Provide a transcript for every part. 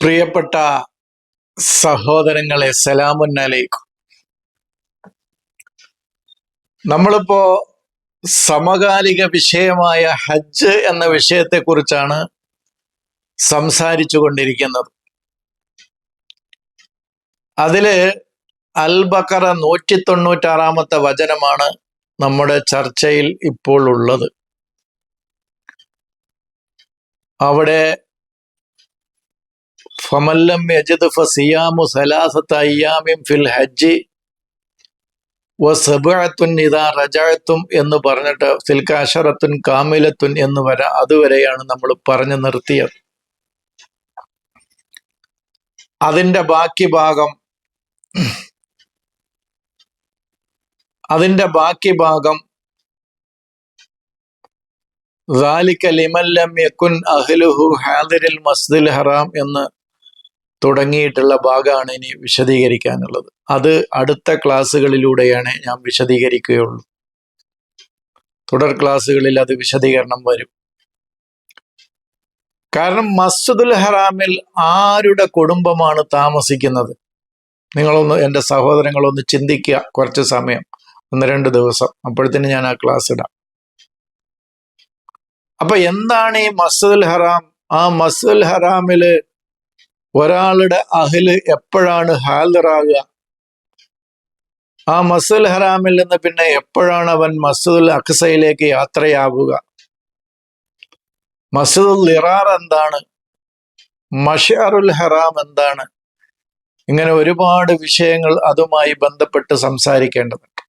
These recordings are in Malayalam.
പ്രിയപ്പെട്ട സഹോദരങ്ങളെ സലാമുന്നലേക്കും. നമ്മളിപ്പോ സമകാലിക വിഷയമായ ഹജ്ജ് എന്ന വിഷയത്തെക്കുറിച്ചാണ് സംസാരിച്ചു കൊണ്ടിരിക്കുന്നത് അതിൽ അൽ ബക്കറ നൂറ്റി തൊണ്ണൂറ്റാറാമത്തെ വചനമാണ് നമ്മുടെ ചർച്ചയിൽ ഇപ്പോൾ ഉള്ളത്. അവിടെ ഫമല്ലം യജിദ് ഫസിയാമു സലാസത്ത അയ്യാമിൻ ഫിൽ ഹജ്ജി വസബഅത്തുൻ ഇദാ റജഅത്തും എന്ന് പറഞ്ഞിട്ട് സിൽക്കാശറത്തുൻ കാമിലത്തുൻ എന്ന് വര അതുവരെയാണ് നമ്മൾ പറഞ്ഞു നിർത്തിയത് അതിന്റെ ബാക്കി ഭാഗം അതിന്റെ ബാക്കി ഭാഗം ذَلِكَ لِمَنْ لَمْ يَكُنْ أَهْلُهُ حَاضِرِ الْمَسْجِدِ الْحَرَامِ എന്ന് തുടങ്ങിയിട്ടുള്ള ഭാഗമാണ് ഇനി വിശദീകരിക്കാനുള്ളത്. അത് അടുത്ത ക്ലാസ്സുകളിലൂടെയാണ് ഞാൻ വിശദീകരിക്കുകയുള്ളൂ. തുടർ ക്ലാസ്സുകളിൽ അത് വിശദീകരണം വരും. കാരണം മസ്ജിദുൽ ഹറാമിൽ ആരുടെ കുടുംബമാണ് താമസിക്കുന്നത്? നിങ്ങളൊന്ന് എന്റെ സഹോദരങ്ങളൊന്ന് ചിന്തിക്കുക കുറച്ച് സമയം. ഒന്ന് രണ്ട് ദിവസം. അപ്പോഴത്തേന് ഞാൻ ആ ക്ലാസ് ഇടാം. അപ്പൊ എന്താണ് ഈ മസ്ജിദുൽ ഹറാം? ആ മസ്ജിദുൽ ഹറാമിൽ ഒരാളുടെ അഹിൽ എപ്പോഴാണ് ഹാജറാകുക ആ മസുൽ ഹറാമിൽ നിന്ന് പിന്നെ എപ്പോഴാണ് അവൻ മസ്ജിദുൽ അഖ്സയിലേക്ക് യാത്രയാവുക? മസ്ജിദുൽ ഇറാർ എന്താണ്? മഷറുൽ ഹറാം എന്താണ്? ഇങ്ങനെ ഒരുപാട് വിഷയങ്ങൾ അതുമായി ബന്ധപ്പെട്ട് സംസാരിക്കേണ്ടതുണ്ട്.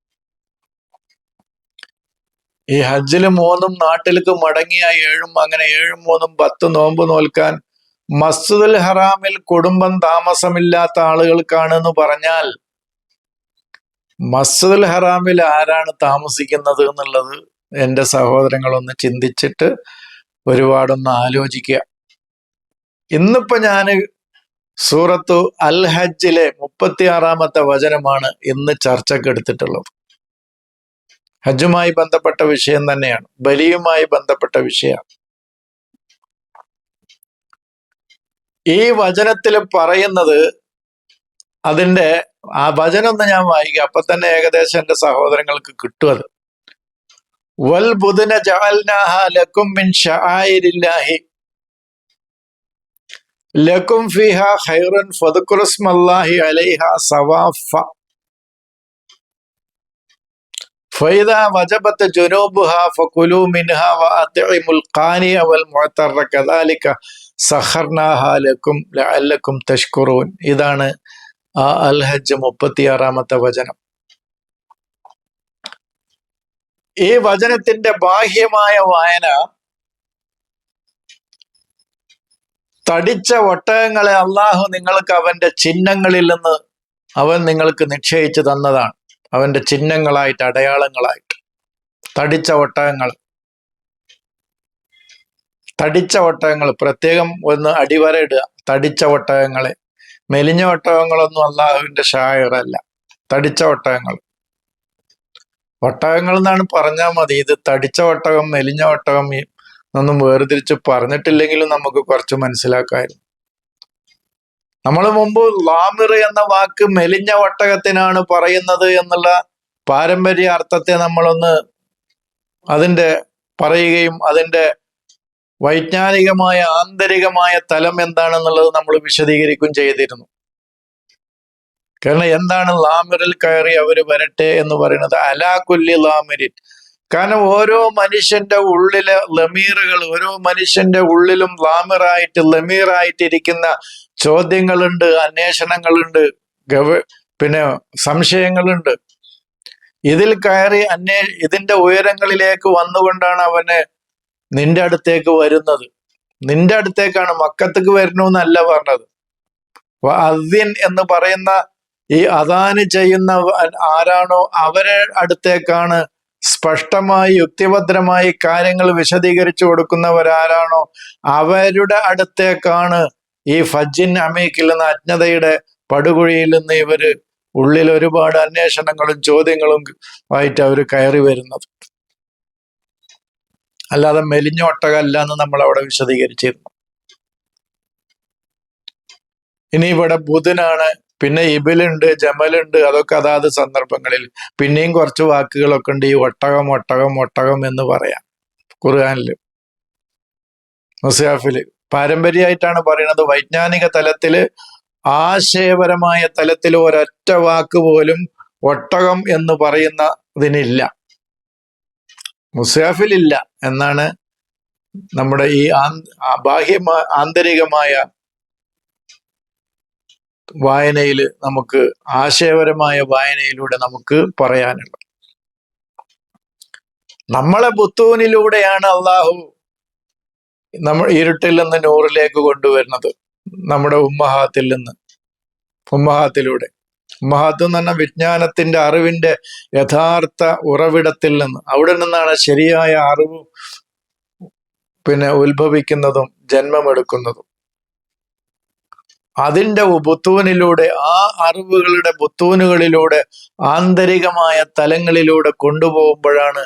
ഈ ഹജ്ജിൽ മൂന്നും നാട്ടിലേക്ക് മടങ്ങിയ ഏഴും അങ്ങനെ ഏഴും മൂന്നും പത്ത് നോമ്പ് നോൽക്കാൻ മസ്ജിദുൽ ഹറാമിൽ കുടുംബം താമസമില്ലാത്ത ആളുകൾക്കാണെന്ന് പറഞ്ഞാൽ മസ്ജിദുൽ ഹറാമിൽ ആരാണ് താമസിക്കുന്നത് എന്നുള്ളത് എന്റെ സഹോദരങ്ങളൊന്ന് ചിന്തിച്ചിട്ട് ഒരുപാടൊന്ന് ആലോചിക്കുക. ഇന്നിപ്പോ ഞാൻ സൂറത്തു അൽ ഹജ്ജിലെ മുപ്പത്തിയാറാമത്തെ വചനമാണ് ഇന്ന് ചർച്ചക്ക് എടുത്തിട്ടുള്ളത്. ഹജ്ജുമായി ബന്ധപ്പെട്ട വിഷയം തന്നെയാണ് ബലിയുമായി ബന്ധപ്പെട്ട വിഷയമാണ്. ഈ വചനത്തിൽ പറയുന്നത് അതിന്റെ ആ വചനം ഒന്ന് ഞാൻ വായിക്കുക അപ്പൊ തന്നെ ഏകദേശം എന്റെ സഹോദരങ്ങൾക്ക് കിട്ടുമത് വൽ ബുധന ജാൽനാഹ ലക്കും മിൻ ഷായിരില്ലാഹി ലക്കും ഫിഹ ഹൈറുൻ ഫതുക്കുറസ്മല്ലാഹി അലൈഹ സവാഫ. ഫൈദ വജബത്ത് ജുനൂബുഹ ഫകുലു മിൻഹ വഅത്ഇമുൽ ഖാനിയ വൽ മുഅത്തറ കദാലിക. ലക്കും ലഅല്ലക്കും തഷ്കുറൂൻ. ഇതാണ് ആ അൽ മുപ്പത്തിയാറാമത്തെ വചനം. ഈ വചനത്തിന്റെ ബാഹ്യമായ വായന തടിച്ച ഒട്ടകങ്ങളെ അള്ളാഹു നിങ്ങൾക്ക് അവന്റെ ചിഹ്നങ്ങളിൽ നിന്ന് അവൻ നിങ്ങൾക്ക് നിശ്ചയിച്ചു തന്നതാണ്. അവന്റെ ചിഹ്നങ്ങളായിട്ട് അടയാളങ്ങളായിട്ട്. തടിച്ച ഒട്ടകങ്ങൾ തടിച്ച ഒട്ടകങ്ങൾ പ്രത്യേകം ഒന്ന് അടിവര ഇടുക. തടിച്ച ഒട്ടകങ്ങളെ മെലിഞ്ഞ ഒട്ടകങ്ങളൊന്നും അള്ളാഹുവിന്റെ ഷായറല്ല. തടിച്ച ഒട്ടകങ്ങൾ ഒട്ടകങ്ങൾ എന്നാണ് പറഞ്ഞാൽ മതി. ഇത് തടിച്ച ഒട്ടകം മെലിഞ്ഞ ഒട്ടകം ഒന്നും വേർതിരിച്ച് പറഞ്ഞിട്ടില്ലെങ്കിലും നമുക്ക് കുറച്ച് മനസ്സിലാക്കായിരുന്നു നമ്മൾ മുമ്പ് ലാമിർ എന്ന വാക്ക് മെലിഞ്ഞ ഒട്ടകത്തിനാണ് പറയുന്നത് എന്നുള്ള പാരമ്പര്യ അർത്ഥത്തെ നമ്മളൊന്ന് അതിന്റെ പറയുകയും അതിന്റെ വൈജ്ഞാനികമായ ആന്തരികമായ തലം എന്താണെന്നുള്ളത് നമ്മൾ വിശദീകരിക്കും ചെയ്തിരുന്നു. കാരണം എന്താണ് ലാമിറിൽ കയറി അവർ വരട്ടെ എന്ന് പറയുന്നത്? അലാകുല്ലി ലാമിരിൻ കാരണം ഓരോ മനുഷ്യന്റെ ഉള്ളിലെ ലമീറുകൾ ഓരോ മനുഷ്യന്റെ ഉള്ളിലും ലാമിറായിട്ട് ലമീറായിട്ട് ഇരിക്കുന്ന ചോദ്യങ്ങളുണ്ട് അന്വേഷണങ്ങളുണ്ട് ഗവ പിന്നെ സംശയങ്ങളുണ്ട്. ഇതിൽ കയറി അന്വേ ഇതിന്റെ ഉയരങ്ങളിലേക്ക് വന്നുകൊണ്ടാണ് അവന് നിന്റെ അടുത്തേക്ക് വരുന്നത്. നിന്റെ അടുത്തേക്കാണ് മക്കത്തേക്ക് വരണമെന്നല്ല പറഞ്ഞത്. അദ്യൻ എന്ന് പറയുന്ന ഈ അദാന് ചെയ്യുന്ന ആരാണോ അവരെ അടുത്തേക്കാണ് സ്പഷ്ടമായി യുക്തിഭദ്രമായി കാര്യങ്ങൾ വിശദീകരിച്ചു കൊടുക്കുന്നവരാരാണോ അവരുടെ അടുത്തേക്കാണ് ഈ ഫജിൻ അമീക്കിൽ നിന്ന് അജ്ഞതയുടെ പടുകുഴിയിൽ നിന്ന് ഇവർ ഉള്ളിൽ ഒരുപാട് അന്വേഷണങ്ങളും ചോദ്യങ്ങളും ആയിട്ട് അവർ കയറി വരുന്നത്. അല്ലാതെ മെലിഞ്ഞ ഒട്ടകല്ല എന്ന് നമ്മൾ അവിടെ വിശദീകരിച്ചിരുന്നു. ഇനി ഇവിടെ ബുധനാണ് പിന്നെ ഇബിലുണ്ട് ജമലുണ്ട് അതൊക്കെ അതാത് സന്ദർഭങ്ങളിൽ. പിന്നെയും കുറച്ച് വാക്കുകളൊക്കെ ഉണ്ട് ഈ ഒട്ടകം ഒട്ടകം ഒട്ടകം എന്ന് പറയാം ഖുർആാനിൽ. മുസാഫിൽ പാരമ്പര്യമായിട്ടാണ് പറയുന്നത് വൈജ്ഞാനിക തലത്തിൽ ആശയപരമായ തലത്തിൽ ഒരൊറ്റ വാക്ക് പോലും ഒട്ടകം എന്ന് പറയുന്നതിനില്ല. മുസാഫിലില്ല എന്നാണ് നമ്മുടെ ഈ ബാഹ്യമായ ആന്തരികമായ വായനയിൽ നമുക്ക് ആശയപരമായ വായനയിലൂടെ നമുക്ക് പറയാനുള്ളത്. നമ്മളെ ബുത്തൂനിലൂടെയാണ് അള്ളാഹു നമ്മൾ ഇരുട്ടിൽ നിന്ന് നൂറിലേക്ക് കൊണ്ടുവരുന്നത്. നമ്മുടെ ഉമ്മഹാത്തിൽ നിന്ന് ഉമ്മഹാത്തിലൂടെ. എന്ന് പറഞ്ഞാൽ വിജ്ഞാനത്തിന്റെ അറിവിന്റെ യഥാർത്ഥ ഉറവിടത്തിൽ നിന്ന് അവിടെ നിന്നാണ് ശരിയായ അറിവ് പിന്നെ ഉത്ഭവിക്കുന്നതും ജന്മമെടുക്കുന്നതും. അതിന്റെ ബുത്തൂനിലൂടെ ആ അറിവുകളുടെ ബുത്തൂനുകളിലൂടെ ആന്തരികമായ തലങ്ങളിലൂടെ കൊണ്ടുപോകുമ്പോഴാണ്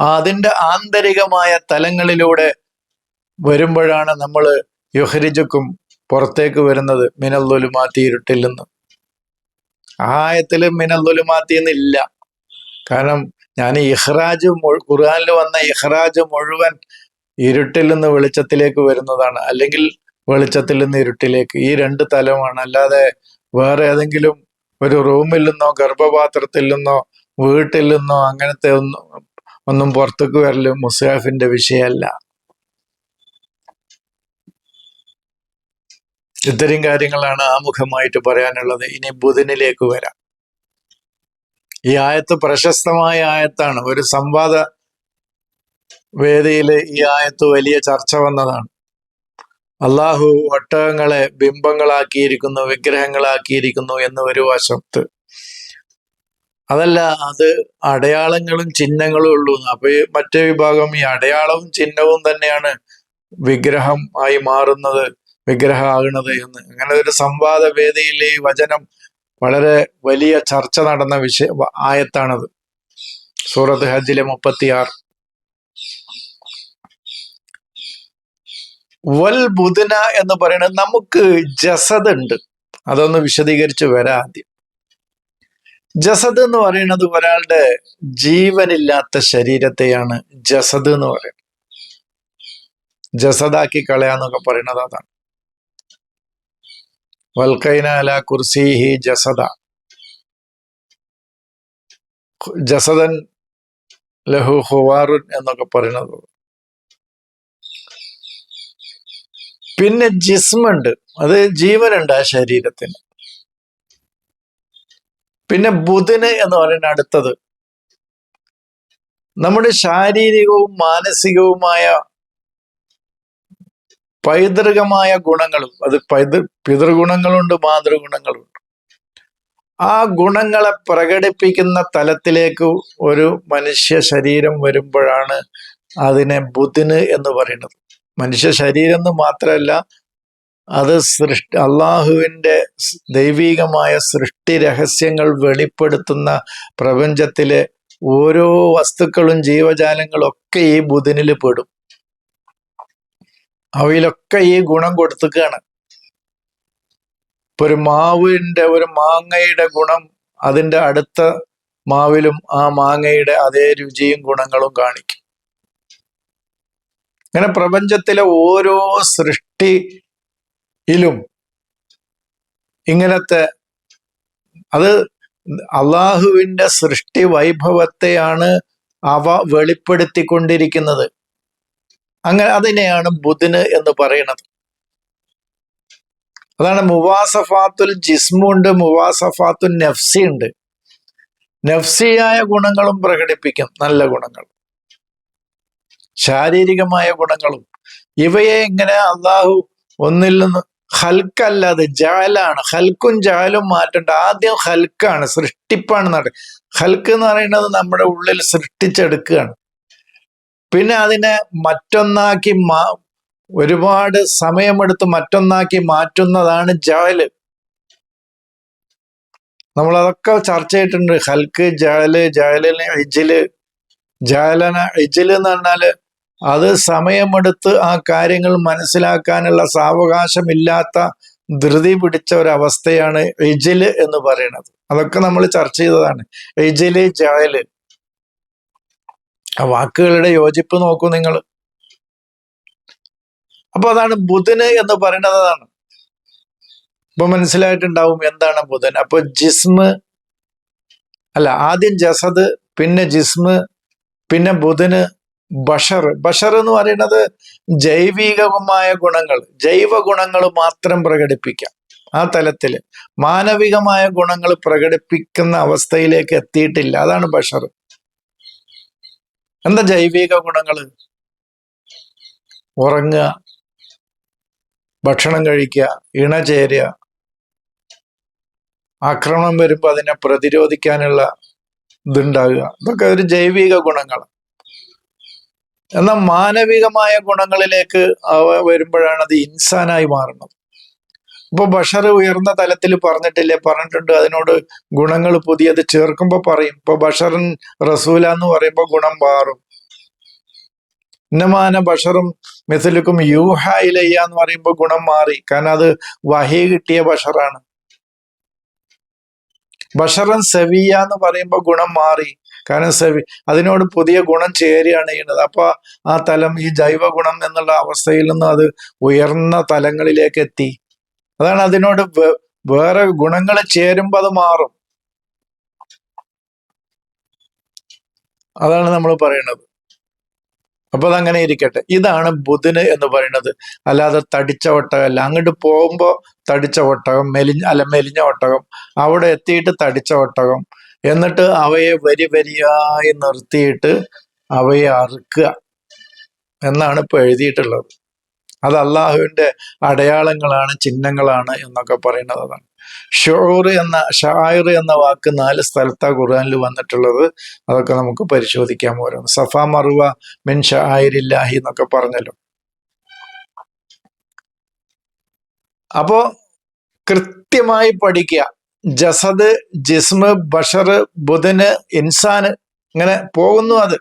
അതിന്റെ ആന്തരികമായ തലങ്ങളിലൂടെ വരുമ്പോഴാണ് നമ്മൾ യുഹരിജക്കും പുറത്തേക്ക് വരുന്നത് മിനൽ ഇരുട്ടിൽ നിന്ന്. ആയത്തിൽ മിനല്ലുലുമാത്തി എന്നില്ല കാരണം ഞാൻ ഇഹ്റാജ് ഖുർആാനിൽ വന്ന ഇഹ്റാജ് മുഴുവൻ ഇരുട്ടിൽ നിന്ന് വെളിച്ചത്തിലേക്ക് വരുന്നതാണ്. അല്ലെങ്കിൽ വെളിച്ചത്തിൽ നിന്ന് ഇരുട്ടിലേക്ക്. ഈ രണ്ട് തലമാണ് അല്ലാതെ വേറെ ഏതെങ്കിലും ഒരു റൂമിൽ നിന്നോ ഗർഭപാത്രത്തിൽ നിന്നോ വീട്ടിൽ നിന്നോ അങ്ങനത്തെ ഒന്നും ഒന്നും പുറത്തേക്ക് വരൽ മുസാഫിന്റെ വിഷയമല്ല. ഇത്തരം കാര്യങ്ങളാണ് ആമുഖമായിട്ട് പറയാനുള്ളത്. ഇനി ബുധനിലേക്ക് വരാം. ഈ ആയത്ത് പ്രശസ്തമായ ആയത്താണ്. ഒരു സംവാദ വേദിയിൽ ഈ ആയത്ത് വലിയ ചർച്ച വന്നതാണ്. അള്ളാഹു ഒട്ടകങ്ങളെ ബിംബങ്ങളാക്കിയിരിക്കുന്നു വിഗ്രഹങ്ങളാക്കിയിരിക്കുന്നു എന്ന് ഒരു വശത്ത്. അതല്ല അത് അടയാളങ്ങളും ചിഹ്നങ്ങളും ഉള്ളൂ. അപ്പൊ മറ്റേ വിഭാഗം ഈ അടയാളവും ചിഹ്നവും തന്നെയാണ് വിഗ്രഹം ആയി മാറുന്നത്. വിഗ്രഹമാകുന്നത് എന്ന്. അങ്ങനെ ഒരു സംവാദ വേദിയിൽ ഈ വചനം വളരെ വലിയ ചർച്ച നടന്ന വിഷയ ആയത്താണത്. സൂറത്ത് ഹജ്ജിലെ മുപ്പത്തിയാറ്. വൽ ബുധന എന്ന് പറയുന്നത് നമുക്ക് ജസദ് ഉണ്ട്. അതൊന്ന് വിശദീകരിച്ച് വരാം ആദ്യം. ജസദ് എന്ന് പറയുന്നത് ഒരാളുടെ ജീവനില്ലാത്ത ശരീരത്തെയാണ് ജസദ് എന്ന് പറയുന്നത്. ജസദാക്കി കളയാന്നൊക്കെ പറയുന്നത് അതാണ്. വൽക്കൈന അല കുർസിഹി ജസദ. ജസദൻ ലഹു ഹുവാറുൻ എന്നൊക്കെ പറയുന്നത്. പിന്നെ ജിസ്മുണ്ട്. അത് ജീവനുണ്ട് ആ ശരീരത്തിന്. പിന്നെ ബുധന് എന്ന് പറയുന്ന അടുത്തത്. നമ്മുടെ ശാരീരികവും മാനസികവുമായ പൈതൃകമായ ഗുണങ്ങളും അത് പൈതൃ പിതൃഗുണങ്ങളുണ്ട് മാതൃഗുണങ്ങളുണ്ട്. ആ ഗുണങ്ങളെ പ്രകടിപ്പിക്കുന്ന തലത്തിലേക്ക് ഒരു മനുഷ്യ ശരീരം വരുമ്പോഴാണ് അതിനെ ബുധിന് എന്ന് പറയുന്നത്. മനുഷ്യ ശരീരം എന്ന് മാത്രമല്ല അത് സൃഷ്ടി അള്ളാഹുവിന്റെ ദൈവീകമായ സൃഷ്ടി രഹസ്യങ്ങൾ വെളിപ്പെടുത്തുന്ന പ്രപഞ്ചത്തിലെ ഓരോ വസ്തുക്കളും ജീവജാലങ്ങളും ഒക്കെ ഈ ബുധനിൽ പെടും. അവയിലൊക്കെ ഈ ഗുണം കൊടുത്തുകയാണ് ഇപ്പൊ ഒരു മാവിന്റെ ഒരു മാങ്ങയുടെ ഗുണം അതിന്റെ അടുത്ത മാവിലും ആ മാങ്ങയുടെ അതേ രുചിയും ഗുണങ്ങളും കാണിക്കും. അങ്ങനെ പ്രപഞ്ചത്തിലെ ഓരോ സൃഷ്ടിയിലും ഇങ്ങനത്തെ അത് അള്ളാഹുവിന്റെ സൃഷ്ടി വൈഭവത്തെയാണ് അവ വെളിപ്പെടുത്തിക്കൊണ്ടിരിക്കുന്നത്. അങ്ങനെ അതിനെയാണ് ബുധന് എന്ന് പറയുന്നത് അതാണ് മുവാസഫാത്തുൽ ജിസ്മുണ്ട് മുവാസഫാത്തുൽ നഫ്സി ഉണ്ട് നഫ്സിയായ ഗുണങ്ങളും പ്രകടിപ്പിക്കും നല്ല ഗുണങ്ങൾ. ശാരീരികമായ ഗുണങ്ങളും. ഇവയെ ഇങ്ങനെ അള്ളാഹു ഒന്നിൽ നിന്ന് ഹൽക്കല്ലാതെ ജാലാണ് ഹൽക്കും ജാലും മാറ്റേണ്ട. ആദ്യം ഹൽക്കാണ് സൃഷ്ടിപ്പാണ് നട. ഹൽക്ക് എന്ന് പറയുന്നത് നമ്മുടെ ഉള്ളിൽ സൃഷ്ടിച്ചെടുക്കുകയാണ്. പിന്നെ അതിനെ മറ്റൊന്നാക്കി മാ ഒരുപാട് സമയമെടുത്ത് മറ്റൊന്നാക്കി മാറ്റുന്നതാണ് ജാൽ നമ്മൾ അതൊക്കെ ചർച്ച ചെയ്തിട്ടുണ്ട് ഹൽക്ക് ജാൽ ജാലിന് ഇജിൽ ജാലന ഇജിൽ എന്ന് പറഞ്ഞാൽ അത് സമയമെടുത്ത് ആ കാര്യങ്ങൾ മനസ്സിലാക്കാനുള്ള സാവകാശമില്ലാത്ത ധൃതി പിടിച്ച ഒരവസ്ഥയാണ് എജിൽ എന്ന് പറയുന്നത്. അതൊക്കെ നമ്മൾ ചർച്ച ചെയ്തതാണ്. എജിൽ ജയൽ ആ വാക്കുകളുടെ യോജിപ്പ് നോക്കൂ നിങ്ങൾ അപ്പൊ അതാണ് ബുധന് എന്ന് പറയുന്നത് അതാണ്. ഇപ്പൊ മനസ്സിലായിട്ടുണ്ടാവും എന്താണ് ബുധൻ. അപ്പൊ ജിസ്മ് അല്ല ആദ്യം ജസദ് പിന്നെ ജിസ്മ് പിന്നെ ബുധന് ബഷർ. ബഷർ എന്ന് പറയുന്നത് ജൈവികമായ ഗുണങ്ങൾ. ജൈവ ഗുണങ്ങൾ മാത്രം പ്രകടിപ്പിക്കാം. ആ തലത്തിൽ. മാനവികമായ ഗുണങ്ങൾ പ്രകടിപ്പിക്കുന്ന അവസ്ഥയിലേക്ക് എത്തിയിട്ടില്ല. അതാണ് ബഷർ. എന്താ ജൈവിക ഗുണങ്ങൾ ഉറങ്ങുക ഭക്ഷണം കഴിക്കുക ഇണചേരുക ആക്രമണം വരുമ്പോൾ അതിനെ പ്രതിരോധിക്കാനുള്ള ഇതുണ്ടാകുക. ഇതൊക്കെ ഒരു ജൈവിക ഗുണങ്ങൾ എന്നാൽ മാനവികമായ ഗുണങ്ങളിലേക്ക് അവ വരുമ്പോഴാണ് അത് ഇൻസാനായി മാറുന്നത്. ഇപ്പൊ ബഷർ ഉയർന്ന തലത്തിൽ പറഞ്ഞിട്ടില്ലേ പറഞ്ഞിട്ടുണ്ട് അതിനോട് ഗുണങ്ങൾ പുതിയത് ചേർക്കുമ്പോൾ പറയും. ഇപ്പൊ ബഷറൻ റസൂല എന്ന് പറയുമ്പോൾ ഗുണം മാറും. ഇന്നമാന ബഷറും മിസലുക്കും യൂഹ ഇലയ്യ എന്ന് പറയുമ്പോൾ ഗുണം മാറി. കാരണം അത് വഹി കിട്ടിയ ബഷറാണ്. ബഷറൻ സെവിയ എന്ന് പറയുമ്പോൾ ഗുണം മാറി. കാരണം സെവി അതിനോട് പുതിയ ഗുണം ചേരുകയാണ് ചെയ്യുന്നത്. അപ്പൊ ആ തലം ഈ ജൈവ ഗുണം എന്നുള്ള അവസ്ഥയിൽ നിന്ന് അത് ഉയർന്ന തലങ്ങളിലേക്ക് എത്തി. അതാണ് അതിനോട് വേറെ ഗുണങ്ങൾ ചേരുമ്പോൾ അത് മാറും. അതാണ് നമ്മൾ പറയുന്നത് അപ്പൊ അതങ്ങനെ ഇരിക്കട്ടെ. ഇതാണ് ബുധന് എന്ന് പറയുന്നത്. അല്ലാതെ തടിച്ച ഒട്ടകമല്ല. അങ്ങോട്ട് പോകുമ്പോൾ തടിച്ച ഒട്ടകം മെലിഞ്ഞ അല്ല മെലിഞ്ഞ ഒട്ടകം അവിടെ എത്തിയിട്ട് തടിച്ച ഒട്ടകം. എന്നിട്ട് അവയെ വരി വരിയായി നിർത്തിയിട്ട് അവയെ അറുക്കുക. എന്നാണ് ഇപ്പൊ എഴുതിയിട്ടുള്ളത്. അത് അള്ളാഹുവിന്റെ അടയാളങ്ങളാണ് ചിഹ്നങ്ങളാണ് എന്നൊക്കെ പറയുന്നത് അതാണ്. ഷോർ എന്ന ഷായർ എന്ന വാക്ക് നാല് സ്ഥലത്താ ഖുർആാനിൽ വന്നിട്ടുള്ളത്. അതൊക്കെ നമുക്ക് പരിശോധിക്കാൻ ഓരോന്ന് സഫ മറുവ മിൻ ഷായിരില്ലാഹി എന്നൊക്കെ പറഞ്ഞല്ലോ. അപ്പോ കൃത്യമായി പഠിക്കുക. ജസദ് ജിസ്മ് ബഷർ ബുധന് ഇൻസാന് ഇങ്ങനെ പോകുന്നു അത്.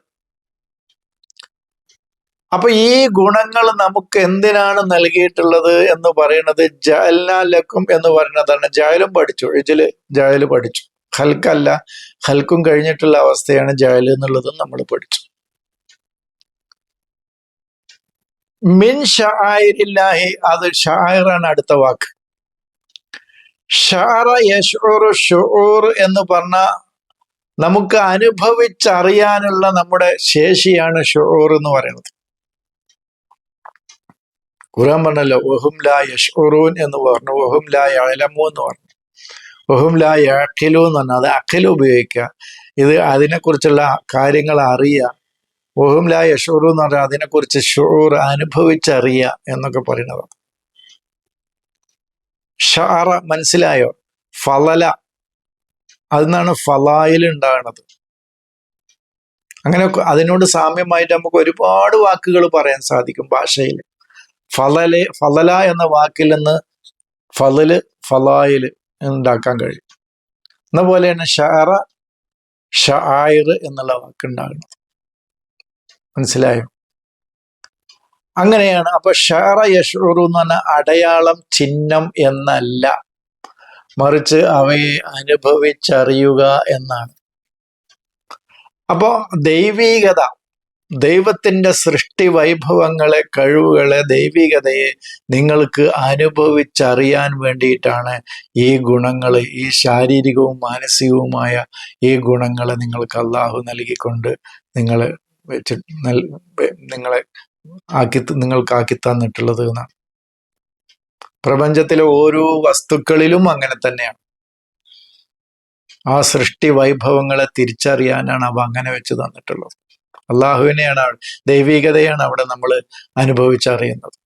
അപ്പൊ ഈ ഗുണങ്ങൾ നമുക്ക് എന്തിനാണ് നൽകിയിട്ടുള്ളത് എന്ന് പറയുന്നത് ജഅൽനാലക്കും എന്ന് പറയുന്നതാണ്. ജായലും പഠിച്ചു. ഇതിൽ ജായൽ പഠിച്ചു. ഹൽക്കല്ല ഹൽക്കും കഴിഞ്ഞിട്ടുള്ള അവസ്ഥയാണ് ജായൽ എന്നുള്ളതും നമ്മൾ പഠിച്ചു. മിൻ ഷായിരില്ലാഹി അത് ഷായറാണ് അടുത്ത വാക്ക്. ഷാറ യഷൂർ ഷുഊർ എന്ന് പറഞ്ഞ നമുക്ക് അനുഭവിച്ചറിയാനുള്ള നമ്മുടെ ശേഷിയാണ് ഷുഊർ എന്ന് പറയുന്നത്. ഖുറാൻ പറഞ്ഞല്ലോ ഒഹും ലാ യഷ്ഉറൂൻ എന്ന് പറഞ്ഞു. ഒഹും ലാ യഅലമു എന്ന് പറഞ്ഞു. ഒഹും ലാ യഅഖിലു എന്ന് പറഞ്ഞു. അത് അഖിൽ ഉപയോഗിക്കുക. ഇത് അതിനെക്കുറിച്ചുള്ള കാര്യങ്ങൾ അറിയുക. ഒഹും ലാ യഷൂറു എന്ന് പറഞ്ഞാൽ അതിനെക്കുറിച്ച് ഷൂർ അനുഭവിച്ചറിയുക എന്നൊക്കെ പറയുന്നത്. ഷാറ മനസ്സിലായോ? ഫലല. അതിന്നാണ്? ഫലായിൽ ഉണ്ടാകുന്നത് അങ്ങനെ അതിനോട് സാമ്യമായിട്ട് നമുക്ക് ഒരുപാട് വാക്കുകൾ പറയാൻ സാധിക്കും ഭാഷയിൽ. ഫലല് ഫലല എന്ന വാക്കിൽ നിന്ന് ഫലല് ഫലായിൽ ഉണ്ടാക്കാൻ കഴിയും. എന്ന പോലെയാണ് ഷാറ ഷായിർ എന്നുള്ള വാക്കുണ്ടാകുന്നത് മനസ്സിലായോ? അങ്ങനെയാണ്. അപ്പൊ ഷാറ യഷൂറു എന്ന് പറഞ്ഞ അടയാളം ചിഹ്നം എന്നല്ല. മറിച്ച് അവയെ അനുഭവിച്ചറിയുക എന്നാണ്. അപ്പോ ദൈവീകത ദൈവത്തിന്റെ സൃഷ്ടി വൈഭവങ്ങളെ കഴിവുകളെ ദൈവികതയെ നിങ്ങൾക്ക് അനുഭവിച്ചറിയാൻ വേണ്ടിയിട്ടാണ് ഈ ഗുണങ്ങൾ ഈ ശാരീരികവും മാനസികവുമായ ഈ ഗുണങ്ങളെ നിങ്ങൾക്ക് അള്ളാഹു നൽകിക്കൊണ്ട് നിങ്ങൾ വെച്ച് നിങ്ങളെ ആക്കി നിങ്ങൾക്ക് ആക്കി തന്നിട്ടുള്ളത് എന്നാണ്. പ്രപഞ്ചത്തിലെ ഓരോ വസ്തുക്കളിലും അങ്ങനെ തന്നെയാണ്. ആ സൃഷ്ടി വൈഭവങ്ങളെ തിരിച്ചറിയാനാണ് അവ അങ്ങനെ വെച്ച് തന്നിട്ടുള്ളത്. അള്ളാഹുവിനെയാണ് ദൈവികതയാണ് അവിടെ നമ്മൾ അനുഭവിച്ചറിയുന്നത്.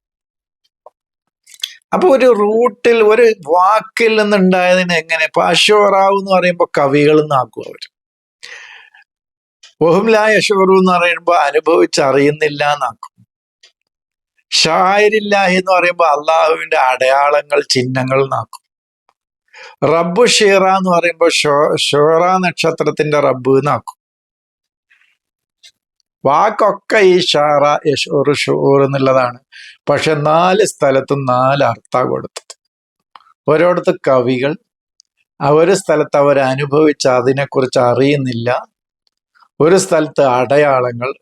അപ്പൊ ഒരു റൂട്ടിൽ ഒരു വാക്കിൽ നിന്നുണ്ടായതിന് എങ്ങനെ? ഇപ്പൊ എന്ന് പറയുമ്പോൾ കവികൾ എന്നാക്കും അവർ ഒഹുംലാ യശോറു എന്ന് പറയുമ്പോൾ അനുഭവിച്ചറിയുന്നില്ല എന്നാക്കും ഷായരില്ലാഹി എന്ന് പറയുമ്പോൾ അള്ളാഹുവിന്റെ അടയാളങ്ങൾ ചിഹ്നങ്ങൾ എന്നാക്കും റബ്ബു ഷീറ എന്ന് പറയുമ്പോൾ ഷോ ഷോറ നക്ഷത്രത്തിന്റെ റബ്ബ് എന്നാക്കും വാക്കൊക്കെ ഈ ഷാറ യഷൂർ ഷൂർ എന്നുള്ളതാണ്. പക്ഷെ നാല് സ്ഥലത്തും നാല് അർത്ഥ കൊടുത്തത്. ഓരോടത്ത് കവികൾ ഒരു സ്ഥലത്ത് അവർ അനുഭവിച്ച അതിനെക്കുറിച്ച് അറിയുന്നില്ല. ഒരു സ്ഥലത്ത് അടയാളങ്ങൾ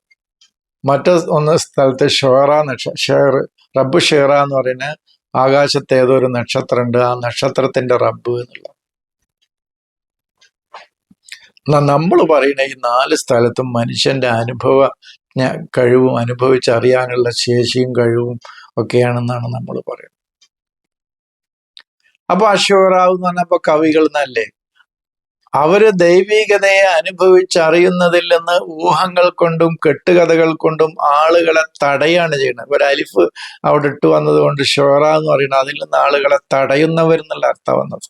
മറ്റു ഒന്ന് സ്ഥലത്ത് ഷോറ നക്ഷ ഷേർ റബ്ബ് ഷേറ എന്ന് പറയുന്ന ആകാശത്ത് ഏതോ ഒരു നക്ഷത്രമുണ്ട്. ആ നക്ഷത്രത്തിന്റെ റബ്ബ് എന്നുള്ള എന്നാ നമ്മൾ പറയുന്ന ഈ നാല് സ്ഥലത്തും മനുഷ്യന്റെ അനുഭവ കഴിവും അനുഭവിച്ചറിയാനുള്ള ശേഷിയും കഴിവും ഒക്കെയാണെന്നാണ് നമ്മൾ പറയുന്നത്. അപ്പൊ അശ്വറാവ് എന്ന് പറഞ്ഞപ്പോ കവികൾ എന്നല്ലേ? അവർ ദൈവികതയെ അനുഭവിച്ചറിയുന്നതിൽ നിന്ന് ഊഹങ്ങൾ കൊണ്ടും കെട്ടുകഥകൾ കൊണ്ടും ആളുകളെ തടയാണ് ചെയ്യുന്നത്. ഒരു അലിഫ് അവിടെ ഇട്ട് വന്നത് കൊണ്ട് ഷോറ എന്ന് പറയുന്നത്. അതിൽ നിന്ന് ആളുകളെ തടയുന്നവരെന്നുള്ള അർത്ഥം വന്നത്.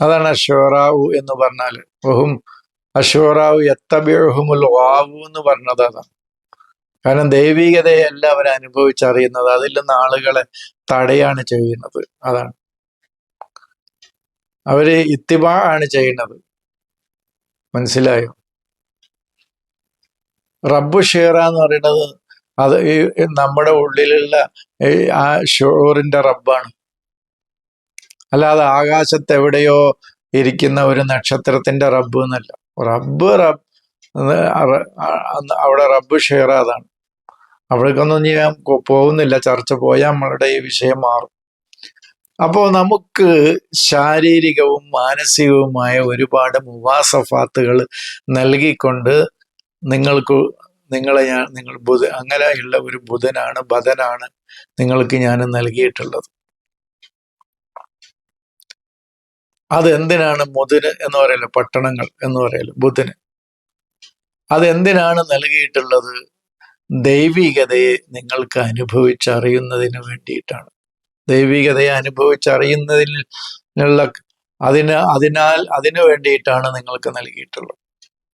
അതാണ് അഷോറാവു എന്ന് പറഞ്ഞാൽ. ഓഹും അഷോറാവു എത്തബിഹുമുൽ വാവു എന്ന് പറഞ്ഞത് അതാണ്. കാരണം ദൈവികതയെ എല്ലാവരും അനുഭവിച്ചറിയുന്നത്. അതിൽ നിന്ന് ആളുകളെ തടയാണ് ചെയ്യുന്നത്. അതാണ്. അവർ ഇത്തിബാ ആണ് ചെയ്യുന്നത്. മനസ്സിലായോ? റബ്ബു ഷേറ എന്ന് പറയുന്നത് അത് ഈ നമ്മുടെ ഉള്ളിലുള്ള ആ ഷോറിന്റെ റബ്ബാണ്. അല്ലാതെ ആകാശത്ത് എവിടെയോ ഇരിക്കുന്ന ഒരു നക്ഷത്രത്തിന്റെ റബ്ബ് എന്നല്ല. റബ്ബ് അന്ന് അവിടെ റബ്ബ് ഷെയർ അതാണ് അവിടേക്കൊന്നും ഞാൻ പോകുന്നില്ല. ചർച്ച പോയാൽ നമ്മളുടെ ഈ വിഷയം മാറും. അപ്പോൾ നമുക്ക് ശാരീരികവും മാനസികവുമായ ഒരുപാട് മുവാസഫാത്തുകൾ നൽകിക്കൊണ്ട് നിങ്ങൾക്ക് നിങ്ങളെ ഞാൻ നിങ്ങൾ ബുധ അങ്ങനെയുള്ള ഒരു ബുധനാണ് ബധനാണ് നിങ്ങൾക്ക് ഞാൻ നൽകിയിട്ടുള്ളത്. അത് എന്തിനാണ് മുതിന് എന്ന് പറയൽ പട്ടണങ്ങൾ എന്ന് പറയൽ ബുധന്. അത് എന്തിനാണ് നൽകിയിട്ടുള്ളത്? ദൈവികതയെ നിങ്ങൾക്ക് അനുഭവിച്ചറിയുന്നതിന് വേണ്ടിയിട്ടാണ്. ദൈവികതയെ അനുഭവിച്ചറിയുന്നതിനുള്ള അതിന് അതിനാൽ അതിനു വേണ്ടിയിട്ടാണ് നിങ്ങൾക്ക് നൽകിയിട്ടുള്ളത്.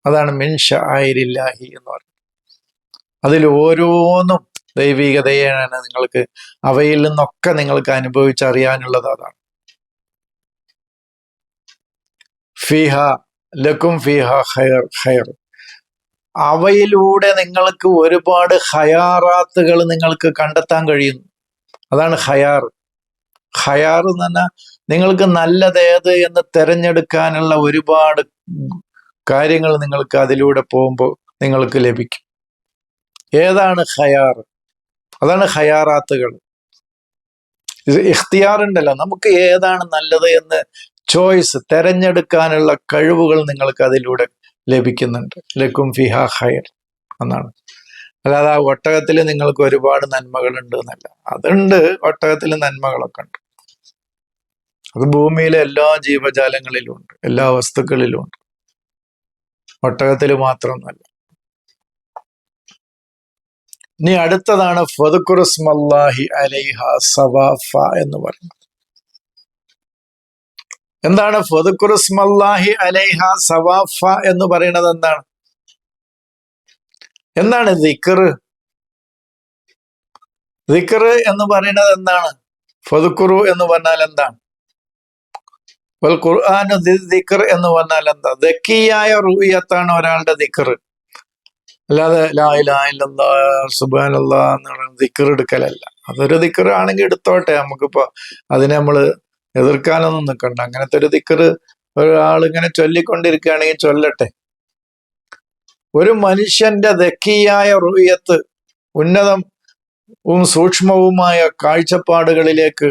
അതാണ് മിൻഷ ആയിരില്ലാഹി എന്ന് പറയുന്നത്. അതിൽ ഓരോന്നും ദൈവികതയാണ് നിങ്ങൾക്ക് അവയിൽ നിന്നൊക്കെ നിങ്ങൾക്ക് അനുഭവിച്ചറിയാനുള്ളത് അതാണ്. ഫിഹ ലക്കും ഫിഹ ഹയർ ഹയർ അവയിലൂടെ നിങ്ങൾക്ക് ഒരുപാട് ഹയാറാത്തുകൾ നിങ്ങൾക്ക് കണ്ടെത്താൻ കഴിയുന്നു. അതാണ് ഹയാർ ഹയാർ എന്ന് പറഞ്ഞാൽ നിങ്ങൾക്ക് നല്ലതേത് എന്ന് തിരഞ്ഞെടുക്കാനുള്ള ഒരുപാട് കാര്യങ്ങൾ നിങ്ങൾക്ക് അതിലൂടെ പോകുമ്പോൾ നിങ്ങൾക്ക് ലഭിക്കും. ഏതാണ് ഹയാർ അതാണ് ഹയാറാത്തുകൾ ഇത് ഉണ്ടല്ലോ. നമുക്ക് ഏതാണ് നല്ലത് എന്ന് ചോയ്സ് തെരഞ്ഞെടുക്കാനുള്ള കഴിവുകൾ നിങ്ങൾക്ക് അതിലൂടെ ലഭിക്കുന്നുണ്ട്. ലക്കും ഫിഹ ഹയർ എന്നാണ്. അല്ലാതെ ആ ഒട്ടകത്തിൽ നിങ്ങൾക്ക് ഒരുപാട് നന്മകളുണ്ട് എന്നല്ല. അതുണ്ട് ഒട്ടകത്തിൽ നന്മകളൊക്കെ ഉണ്ട്. അത് ഭൂമിയിലെ എല്ലാ ജീവജാലങ്ങളിലും ഉണ്ട് എല്ലാ വസ്തുക്കളിലും ഉണ്ട്. ഒട്ടകത്തിൽ മാത്രമൊന്നുമല്ല. ഇനി അടുത്തതാണ് ഫതുക്കുറുസ്മല്ലാഹി അലൈഹ സവാഫ എന്ന് പറയുന്നത്. എന്താണ്? ഫതുക്കുറുസ്മല്ലാഹി അലൈഹ സവാഫ എന്ന് പറയുന്നത് എന്താണ്? എന്താണ് ദിക്കർ ദിക്കർ എന്ന് പറയുന്നത് എന്താണ്? ഫതുക്കുറു എന്ന് പറഞ്ഞാൽ എന്താണ്? വൽ ദിക്കർ എന്ന് പറഞ്ഞാൽ എന്താ? ദക്കിയായ റൂയത്താണ് ഒരാളുടെ ദിക്കർ അല്ലാതെ ലാ ഇലാഹ ഇല്ലല്ലാ സുബ്ഹാനല്ലാ എന്നുള്ള ദിക്കർ എടുക്കലല്ല. അതൊരു ദിക്കർ ആണെങ്കിൽ എടുത്തോട്ടെ. നമുക്കിപ്പോ അതിനെ നമ്മൾ എതിർക്കാനൊന്നും നിൽക്കണ്ട അങ്ങനത്തെ ഒരു ദിക്കറ് ഒരാളിങ്ങനെ ചൊല്ലിക്കൊണ്ടിരിക്കുകയാണെങ്കിൽ ചൊല്ലട്ടെ. ഒരു മനുഷ്യന്റെ ദക്കിയായ റുയത്ത് ഉന്നതവും സൂക്ഷ്മവുമായ കാഴ്ചപ്പാടുകളിലേക്ക്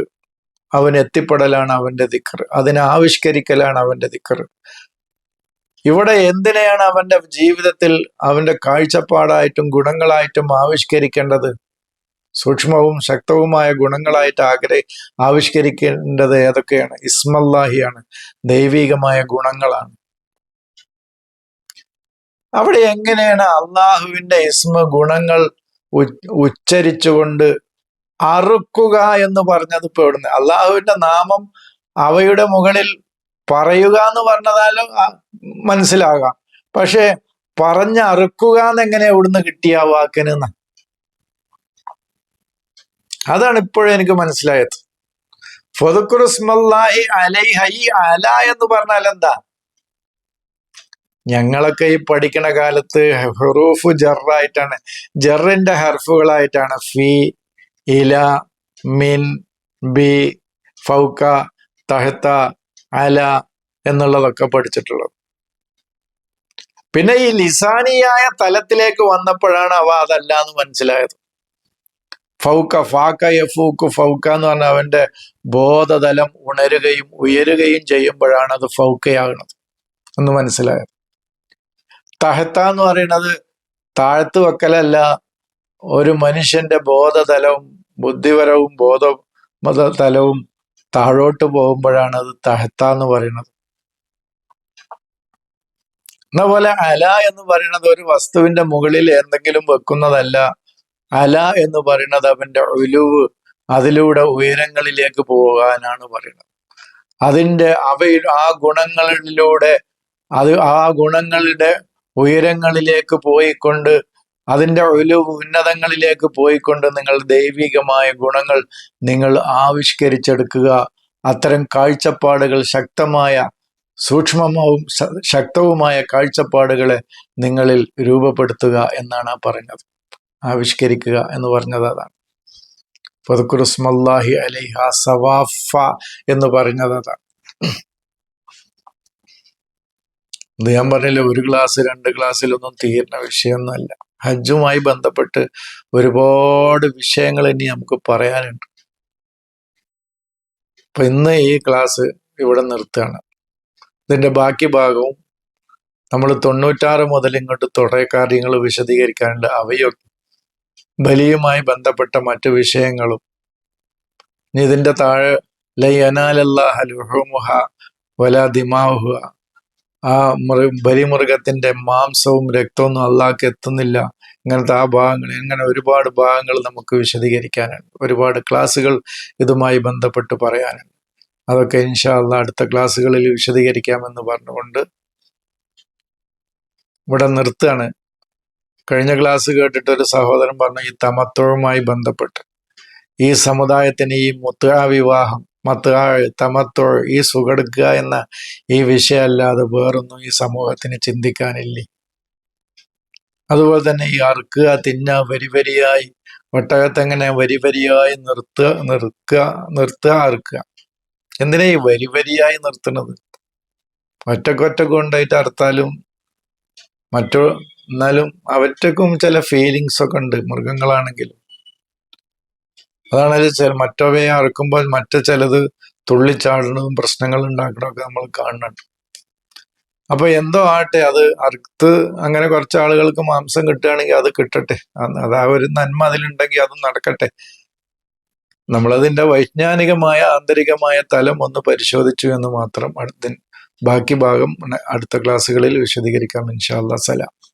അവൻ എത്തിപ്പെടലാണ് അവന്റെ ദിക്കർ അതിനെ ആവിഷ്കരിക്കലാണ് അവന്റെ ദിക്കർ ഇവിടെ എന്തിനെയാണ് അവന്റെ ജീവിതത്തിൽ അവന്റെ കാഴ്ചപ്പാടായിട്ടും ഗുണങ്ങളായിട്ടും ആവിഷ്കരിക്കേണ്ടത്? സൂക്ഷ്മവും ശക്തവുമായ ഗുണങ്ങളായിട്ട് ആഗ്രഹ ആവിഷ്കരിക്കേണ്ടത് ഏതൊക്കെയാണ്? ഇസ്മല്ലാഹിയാണ് ദൈവീകമായ ഗുണങ്ങളാണ്. അവിടെ എങ്ങനെയാണ് അള്ളാഹുവിന്റെ ഇസ്മ ഗുണങ്ങൾ ഉച്ചരിച്ചുകൊണ്ട് അറുക്കുക എന്ന് പറഞ്ഞത് ഇപ്പൊ എവിടുന്ന്? അള്ളാഹുവിന്റെ നാമം അവയുടെ മുകളിൽ പറയുക എന്ന് പറഞ്ഞതാലും മനസ്സിലാകാം. പക്ഷെ പറഞ്ഞ് അറുക്കുക എന്ന് എങ്ങനെ എവിടുന്ന് കിട്ടിയ വാക്കിന്? അതാണ് ഇപ്പോഴും എനിക്ക് മനസ്സിലായത്. ഫൊതുക്കുറുസ്മല്ലാഹി അലൈഹ അല എന്ന് പറഞ്ഞാൽ എന്താ? ഞങ്ങളൊക്കെ ഈ പഠിക്കണ കാലത്ത് ഹുറൂഫ് ജറായിട്ടാണ് ജറിന്റെ ഹർഫുകളായിട്ടാണ്. ഫി ഇല മിൻ ബി ഫൗക്ക തഹത്ത അല എന്നുള്ളതൊക്കെ പഠിച്ചിട്ടുള്ളത്. പിന്നെ ഈ ലിസാനിയായ തലത്തിലേക്ക് വന്നപ്പോഴാണ് അവ അതല്ല എന്ന് മനസ്സിലായത്. ഫൗക്ക ഫാക്ക യഫൂക്ക് ഫൗക്ക എന്ന് പറഞ്ഞാൽ അവന്റെ ബോധതലം ഉണരുകയും ഉയരുകയും ചെയ്യുമ്പോഴാണ് അത് ഫൗക്കയാകുന്നത് എന്ന് മനസ്സിലായത്. തഹത്ത എന്ന് പറയുന്നത് താഴ്ത്തു വെക്കലല്ല ഒരു മനുഷ്യന്റെ ബോധതലവും ബുദ്ധിപരവും ബോധ തലവും താഴോട്ട് പോകുമ്പോഴാണ് അത് തഹത്ത എന്ന് പറയുന്നത്. എന്ന പോലെ അല എന്ന് പറയുന്നത് ഒരു വസ്തുവിന്റെ മുകളിൽ എന്തെങ്കിലും വെക്കുന്നതല്ല അല എന്ന് പറയുന്നത് അവന്റെ ഒലുവ് അതിലൂടെ ഉയരങ്ങളിലേക്ക് പോകാനാണ് പറയുന്നത്. അതിന്റെ അവയിൽ ആ ഗുണങ്ങളിലൂടെ അത് ആ ഗുണങ്ങളുടെ ഉയരങ്ങളിലേക്ക് പോയിക്കൊണ്ട് അതിന്റെ ഒരു ഉന്നതങ്ങളിലേക്ക് പോയിക്കൊണ്ട് നിങ്ങൾ ദൈവികമായ ഗുണങ്ങൾ നിങ്ങൾ ആവിഷ്കരിച്ചെടുക്കുക. അത്തരം കാഴ്ചപ്പാടുകൾ ശക്തമായ സൂക്ഷ്മവും ശക്തവുമായ കാഴ്ചപ്പാടുകളെ നിങ്ങളിൽ രൂപപ്പെടുത്തുക എന്നാണ് പറഞ്ഞത് ആവിഷ്കരിക്കുക എന്ന് പറഞ്ഞത് അതാണ്. ഫതുക്കുറുസ്മല്ലാഹി അലൈഹ സവാഫ എന്ന് പറഞ്ഞത് അതാണ്. ഇത് ഞാൻ പറഞ്ഞില്ല ഒരു ക്ലാസ് രണ്ട് ക്ലാസ്സിലൊന്നും തീരുന്ന വിഷയമൊന്നുമല്ല. ഹജ്ജുമായി ബന്ധപ്പെട്ട് ഒരുപാട് വിഷയങ്ങൾ ഇനി നമുക്ക് പറയാനുണ്ട്. അപ്പൊ ഇന്ന് ഈ ക്ലാസ് ഇവിടെ നിർത്തുകയാണ്. ഇതിന്റെ ബാക്കി ഭാഗവും നമ്മൾ തൊണ്ണൂറ്റാറ് മുതൽ ഇങ്ങോട്ട് തുടരെ കാര്യങ്ങൾ വിശദീകരിക്കാനുണ്ട്. അവയൊക്കെ ബലിയുമായി ബന്ധപ്പെട്ട മറ്റു വിഷയങ്ങളും. ഇതിന്റെ താഴെ ലയനാലല്ലാഹലുഹുമുഹ വല ദിമാഹുഹ. ആ മൃ മാംസവും രക്തവും അള്ളാഹ്ക്ക് എത്തുന്നില്ല. ഇങ്ങനത്തെ ആ ഭാഗങ്ങൾ ഇങ്ങനെ ഒരുപാട് ഭാഗങ്ങൾ നമുക്ക് വിശദീകരിക്കാനുണ്ട്. ഒരുപാട് ക്ലാസ്സുകൾ ഇതുമായി ബന്ധപ്പെട്ട് പറയാനുണ്ട്. അതൊക്കെ ഇൻഷാ അള്ളാഹ് അടുത്ത ക്ലാസ്സുകളിൽ വിശദീകരിക്കാമെന്ന് പറഞ്ഞുകൊണ്ട് ഇവിടെ നിർത്തുകയാണ്. കഴിഞ്ഞ ക്ലാസ് കേട്ടിട്ട് ഒരു സഹോദരൻ പറഞ്ഞു ഈ തമത്വവുമായി ബന്ധപ്പെട്ട് ഈ സമുദായത്തിന് ഈ മുത്തുക വിവാഹം മത്തുക തമത്വ ഈ സുഖെടുക്കുക എന്ന ഈ വിഷയമല്ലാതെ വേറൊന്നും ഈ സമൂഹത്തിന് ചിന്തിക്കാനില്ലേ? അതുപോലെ തന്നെ ഈ അറുക്കുക തിന്ന വരി വരിയായി ഒട്ടകത്തെങ്ങനെ വരി വരിയായി നിർത്തുക നിർക്കുക നിർത്തുക അറുക്കുക. എന്തിനാ ഈ വരി വരിയായി നിർത്തുന്നത്? ഒറ്റക്കൊറ്റ കൊണ്ടായിട്ട് അറുത്താലും മറ്റു എന്നാലും അവറ്റക്കും ചില ഫീലിങ്സ് ഒക്കെ ഉണ്ട് മൃഗങ്ങളാണെങ്കിലും. അതാണ് ചില മറ്റവയെ അറുക്കുമ്പോൾ മറ്റു ചിലത് തുള്ളിച്ചാടുന്നതും പ്രശ്നങ്ങൾ ഉണ്ടാക്കണമൊക്കെ നമ്മൾ കാണുന്നുണ്ട്. അപ്പൊ എന്തോ ആട്ടെ അത് അറുത്ത് അങ്ങനെ കുറച്ച് ആളുകൾക്ക് മാംസം കിട്ടുകയാണെങ്കിൽ അത് കിട്ടട്ടെ. അത് ആ ഒരു നന്മ അതിലുണ്ടെങ്കിൽ അത് നടക്കട്ടെ. നമ്മളതിന്റെ വൈജ്ഞാനികമായ ആന്തരികമായ തലം ഒന്ന് പരിശോധിച്ചു എന്ന് മാത്രം അടുത്ത ബാക്കി ഭാഗം അടുത്ത ക്ലാസ്സുകളിൽ വിശദീകരിക്കാം. ഇൻഷാല്ലാ സലാം.